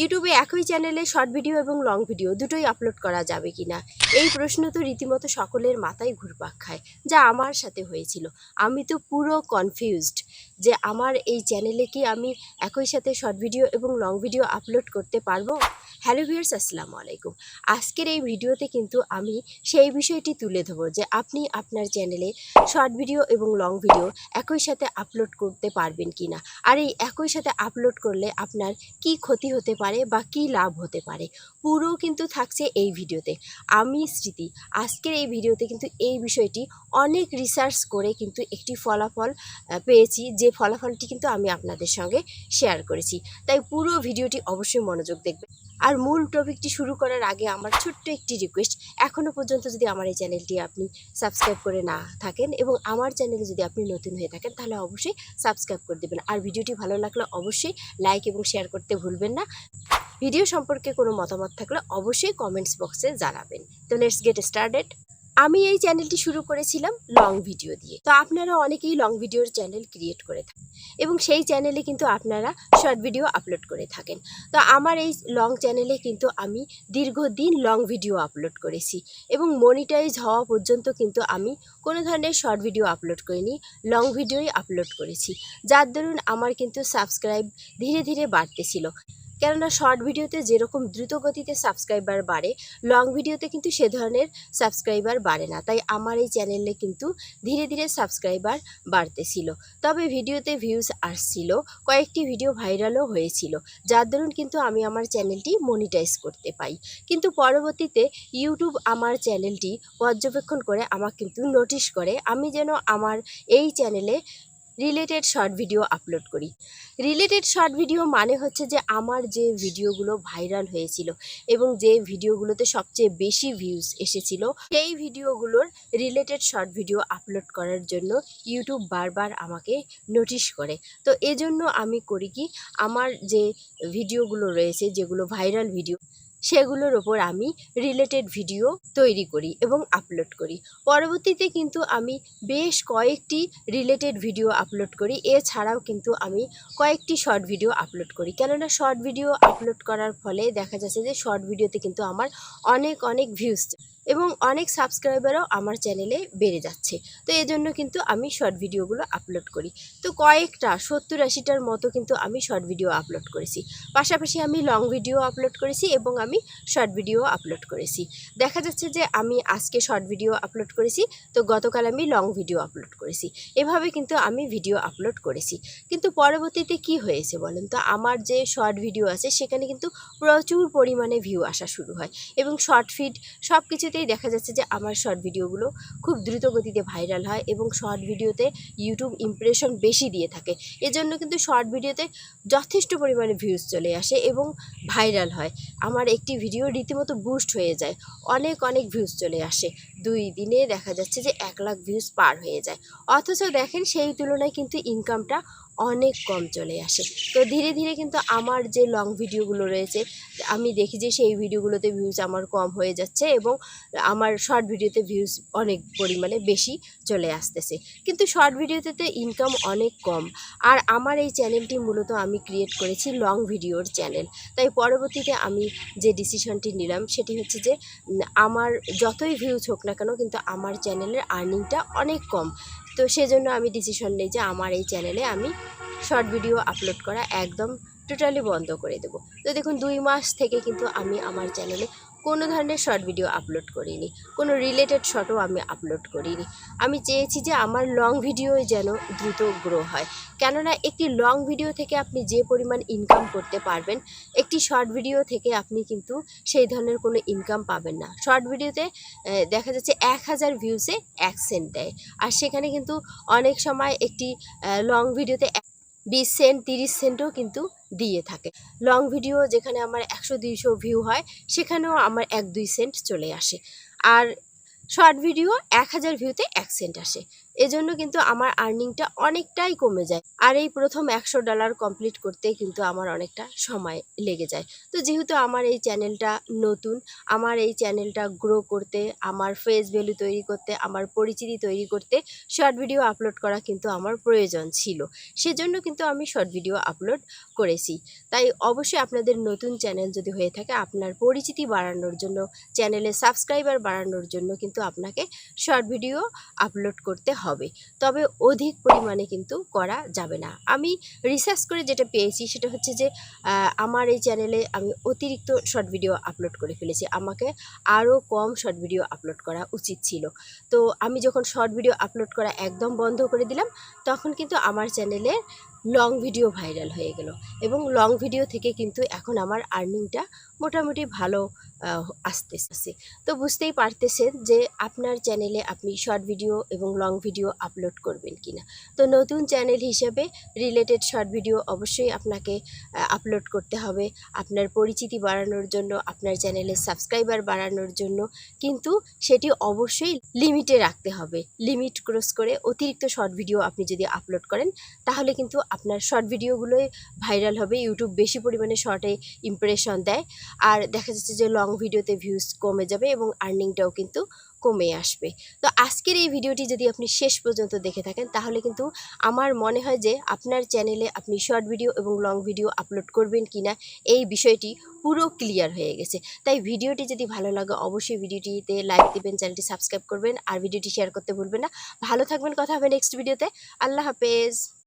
ইউটিউবে একই চ্যানেলে শর্ট ভিডিও এবং লং ভিডিও দুটোই আপলোড করা যাবে কি না এই প্রশ্ন তো রীতিমতো সকলের মাথায় ঘুরপাক খায়, যা আমার সাথে হয়েছিল। আমি তো পুরো কনফিউজড যে আমার এই চ্যানেলে কি আমি একই সাথে শর্ট ভিডিও এবং লং ভিডিও আপলোড করতে পারব? হ্যালো ভিউয়ার্স আসসালামু আলাইকুম। আজকের এই ভিডিওতে কিন্তু আমি সেই বিষয়টি তুলে ধরবো যে আপনি আপনার চ্যানেলে শর্ট ভিডিও এবং লং ভিডিও একই সাথে আপলোড করতে পারবেন কি না আর এই একই সাথে আপলোড করলে আপনার কি ক্ষতি হতে পারে বা কি লাভ হতে পারে। পুরো কিন্তু থাকছে এই ভিডিওতে। আমি স্মৃতি। আজকের এই ভিডিওতে কিন্তু এই বিষয়টি অনেক রিসার্চ করে কিন্তু একটি ফলাফল পেয়েছি। যে ফলাফলটি কিন্তু আমি আপনাদের সঙ্গে শেয়ার করেছি। তাই পুরো ভিডিওটি অবশ্যই মনোযোগ দেখবে আর মূল টপিকটি শুরু করার আগে আমার ছোট্ট একটি রিকোয়েস্ট এখনও পর্যন্ত যদি আমার এই চ্যানেলটি আপনি সাবস্ক্রাইব করে না থাকেন এবং আমার চ্যানেলে যদি আপনি নতুন হয়ে থাকেন, তাহলে অবশ্যই সাবস্ক্রাইব করে দেবেন। আর ভিডিওটি ভালো লাগলে অবশ্যই লাইক এবং শেয়ার করতে ভুলবেন না। ভিডিও সম্পর্কে কোনো মতামত থাকলে অবশ্যই কমেন্টস বক্সে জানাবেন। তো লেটস গেট স্টার্টেড আমি এই চ্যানেলটি শুরু করেছিলাম লং ভিডিও দিয়ে। তো আপনারা অনেকেই লং ভিডিওর চ্যানেল ক্রিয়েট করে থাকেন এবং সেই চ্যানেলে কিন্তু আপনারা শর্ট ভিডিও আপলোড করে থাকেন। তো আমার এই লং চ্যানেলে কিন্তু আমি দীর্ঘদিন লং ভিডিও আপলোড করেছি এবং মনিটাইজ হওয়া পর্যন্ত কিন্তু আমি কোনো ধরনের শর্ট ভিডিও আপলোড করিনি লং ভিডিওই আপলোড করেছি। যার দরুন আমার কিন্তু সাবস্ক্রাইব ধীরে ধীরে বাড়তেছিল। কেননা শর্ট ভিডিওতে যেরকম দ্রুত গতিতে সাবস্ক্রাইবার বাড়ে, লং ভিডিওতে কিন্তু সে ধরনের সাবস্ক্রাইবার বাড়ে না। তাই আমার এই চ্যানেলে কিন্তু ধীরে ধীরে সাবস্ক্রাইবার বাড়তেছিল। তবে ভিডিওতে ভিউজ আসছিল, কয়েকটি ভিডিও ভাইরালও হয়েছিল, যার দরুন কিন্তু আমি আমার চ্যানেলটি মনিটাইজ করতে পাই। কিন্তু পরবর্তীতে ইউটিউব আমার চ্যানেলটি পর্যবেক্ষণ করে আমাকে কিন্তু নোটিশ করে, আমি যেন আমার এই চ্যানেলে রিলেটেড শর্ট ভিডিও আপলোড করি। রিলেটেড শর্ট ভিডিও মানে হচ্ছে যে আমার যে ভিডিওগুলো ভাইরাল হয়েছিল এবং যে ভিডিওগুলোতে সবচেয়ে বেশি ভিউজ এসেছিল, সেই ভিডিওগুলোর রিলেটেড শর্ট ভিডিও আপলোড করার জন্য ইউটিউব বারবার আমাকে নোটিশ করে। তো এজন্য আমি করি কি, আমার যে ভিডিওগুলো রয়েছে, যেগুলো ভাইরাল ভিডিও সেগুলোর ওপর আমি রিলেটেড ভিডিও তৈরি করি এবং আপলোড করি। পরবর্তীতে কিন্তু আমি বেশ কয়েকটি রিলেটেড ভিডিও আপলোড করি। এছাড়াও কিন্তু আমি কয়েকটি শর্ট ভিডিও আপলোড করি। কেননা শর্ট ভিডিও আপলোড করার ফলে দেখা যাচ্ছে যে শর্ট ভিডিওতে কিন্তু আমার অনেক অনেক ভিউজ এবং অনেক সাবস্ক্রাইবারও আমার চ্যানেলে বেড়ে যাচ্ছে। তো এই জন্য কিন্তু আমি শর্ট ভিডিওগুলো আপলোড করি। তো কয়েকটা, সত্তর আশিটার মতো কিন্তু আমি শর্ট ভিডিও আপলোড করেছি। পাশাপাশি আমি লং ভিডিও আপলোড করেছি এবং আমি শর্ট ভিডিও আপলোড করেছি। দেখা যাচ্ছে যে আমি আজকে শর্ট ভিডিও আপলোড করেছি, তো গতকাল আমি লং ভিডিও আপলোড করেছি। এভাবে কিন্তু আমি ভিডিও আপলোড করেছি। কিন্তু পরবর্তীতে কি হয়েছে বলেন তো? আমার যে শর্ট ভিডিও আছে, সেখানে কিন্তু প্রচুর পরিমাণে ভিউ আসা শুরু হয়। এবং শর্ট ফিড সব কিছুতেই দেখা যাচ্ছে যে আমার শর্ট ভিডিওগুলো খুব দ্রুত গতিতে ভাইরাল হয় এবং শর্ট ভিডিওতে ইউটিউব ইমপ্রেশন বেশি দিয়ে থাকে। এজন্য কিন্তু শর্ট ভিডিওতে যথেষ্ট পরিমাণে ভিউজ চলে আসে এবং ভাইরাল হয়। আমার একটি ভিডিও রীতিমতো বুস্ট হয়ে যায়। অনেক অনেক ভিউজ চলে আসে। দুই দিনে দেখা যাচ্ছে যে এক লাখ ভিউজ পার হয়ে যায়। অথচ দেখেন সেই তুলনায় কিন্তু ইনকামটা অনেক কম চলে আসে। তো ধীরে ধীরে কিন্তু আমার যে লং ভিডিওগুলো রয়েছে, আমি দেখি যে সেই ভিডিওগুলোতে ভিউজ আমার কম হয়ে যাচ্ছে এবং আমার শর্ট ভিডিওতে ভিউজ অনেক পরিমাণে বেশি চলে আসতেছে। কিন্তু শর্ট ভিডিওতে তো ইনকাম অনেক কম। আর আমার এই চ্যানেলটি মূলত আমি ক্রিয়েট করেছি লং ভিডিওর চ্যানেল তাই পরবর্তীতে আমি যে ডিসিশনটি নিলাম, সেটি হচ্ছে যে আমার যতই ভিউজ হোক না কেন কিন্তু আমার চ্যানেলের আর্নিংটা অনেক কম। তো সেজন্য আমি ডিসিশন নিই যে আমার এই চ্যানেলে আমি শর্ট ভিডিও আপলোড করা একদম টোটালি বন্ধ করে দেবো। তো দেখুন, দুই মাস থেকে কিন্তু আমি আমার চ্যানেলে কোনো ধরনের শর্ট ভিডিও আপলোড করিনি। কোনো রিলেটেড শর্টও আমি আপলোড করিনি। আমি চেয়েছি যে আমার লং ভিডিও যেন দ্রুত গ্রো হয়। কেননা একটি লং ভিডিও থেকে আপনি যে পরিমাণ ইনকাম করতে পারবেন, একটি শর্ট ভিডিও থেকে আপনি কিন্তু সেই ধরনের কোনো ইনকাম পাবেন না। শর্ট ভিডিওতে দেখা যাচ্ছে এক হাজার ভিউসে এক সেন্ট দেয়। আর সেখানে কিন্তু অনেক সময় একটি লং ভিডিওতে বিশ সেন্ট তিরিশ সেন্টও কিন্তু দিয়ে থাকে। লং ভিডিও যেখানে আমার একশো দুইশো ভিউ হয়, সেখানেও আমার এক দুই সেন্ট চলে আসে। আর শর্ট ভিডিও, এক হাজার ভিউতে এক সেন্ট আসে। এজন্য কিন্তু আমার আর্নিংটা অনেকটাই কমে যায়। আর এই প্রথম একশো ডলার কমপ্লিট করতে কিন্তু আমার অনেকটা সময় লেগে যায়। তো যেহেতু আমার এই চ্যানেলটা নতুন, আমার এই চ্যানেলটা গ্রো করতে, আমার ফেস ভ্যালু তৈরি করতে, আমার পরিচিতি তৈরি করতে শর্ট ভিডিও আপলোড করা কিন্তু আমার প্রয়োজন ছিল। সেজন্য কিন্তু আমি শর্ট ভিডিও আপলোড করেছি। তাই অবশ্যই আপনাদের নতুন চ্যানেল যদি হয়ে থাকে, আপনার পরিচিতি বাড়ানোর জন্য, চ্যানেলে সাবস্ক্রাইবার বাড়ানোর জন্য কিন্তু আপনাকে শর্ট ভিডিও আপলোড করতে হবে। তবে অধিক পরিমাণে কিন্তু করা যাবে না। আমি রিসার্চ করে যেটা পেয়েছি সেটা হচ্ছে যে আমার এই চ্যানেলে আমি অতিরিক্ত শর্ট ভিডিও আপলোড করে ফেলেছি। আমাকে আরও কম শর্ট ভিডিও আপলোড করা উচিত ছিল। তো আমি যখন শর্ট ভিডিও আপলোড করা একদম বন্ধ করে দিলাম, তখন কিন্তু আমার চ্যানেলে লং ভিডিও ভাইরাল হয়ে গেল। এবং লং ভিডিও থেকে কিন্তু এখন আমার আর্নিংটা মোটামুটি ভালো আহ, আসতেছে। তো বুঝতেই পারতেছেন যে আপনার চ্যানেলে আপনি শর্ট ভিডিও এবং লং ভিডিও আপলোড করবেন কিনা। তো নতুন চ্যানেল হিসেবে রিলেটেড শর্ট ভিডিও অবশ্যই আপনাকে আপলোড করতে হবে। আপনার পরিচিতি বাড়ানোর জন্য আপনার চ্যানেলের সাবস্ক্রাইবার বাড়ানোর জন্য কিন্তু সেটি অবশ্যই লিমিটে রাখতে হবে। লিমিট ক্রস করে অতিরিক্ত শর্ট ভিডিও আপনি যদি আপলোড করেন তাহলে কিন্তু আপনার শর্ট ভিডিওগুলোই ভাইরাল হবে ইউটিউব বেশি পরিমাণে শর্টে ইমপ্রেশন দেয়। আর দেখা যাচ্ছে যে লং ভিডিওতে ভিউজ কমে যাবে এবং আর্নিংটাও কিন্তু কমে আসবে। তো আজকের এই ভিডিওটি যদি আপনি শেষ পর্যন্ত দেখে থাকেন, তাহলে কিন্তু আমার মনে হয় যে আপনার চ্যানেলে আপনি শর্ট ভিডিও এবং লং ভিডিও আপলোড করবেন কি না এই বিষয়টি পুরো ক্লিয়ার হয়ে গেছে। তাই ভিডিওটি যদি ভালো লাগে, অবশ্যই ভিডিওটিতে লাইক দেবেন চ্যানেলটি সাবস্ক্রাইব করবেন, আর ভিডিওটি শেয়ার করতে ভুলবেন না। ভালো থাকবেন, কথা হবে নেক্সট ভিডিওতে আল্লাহ হাফেজ।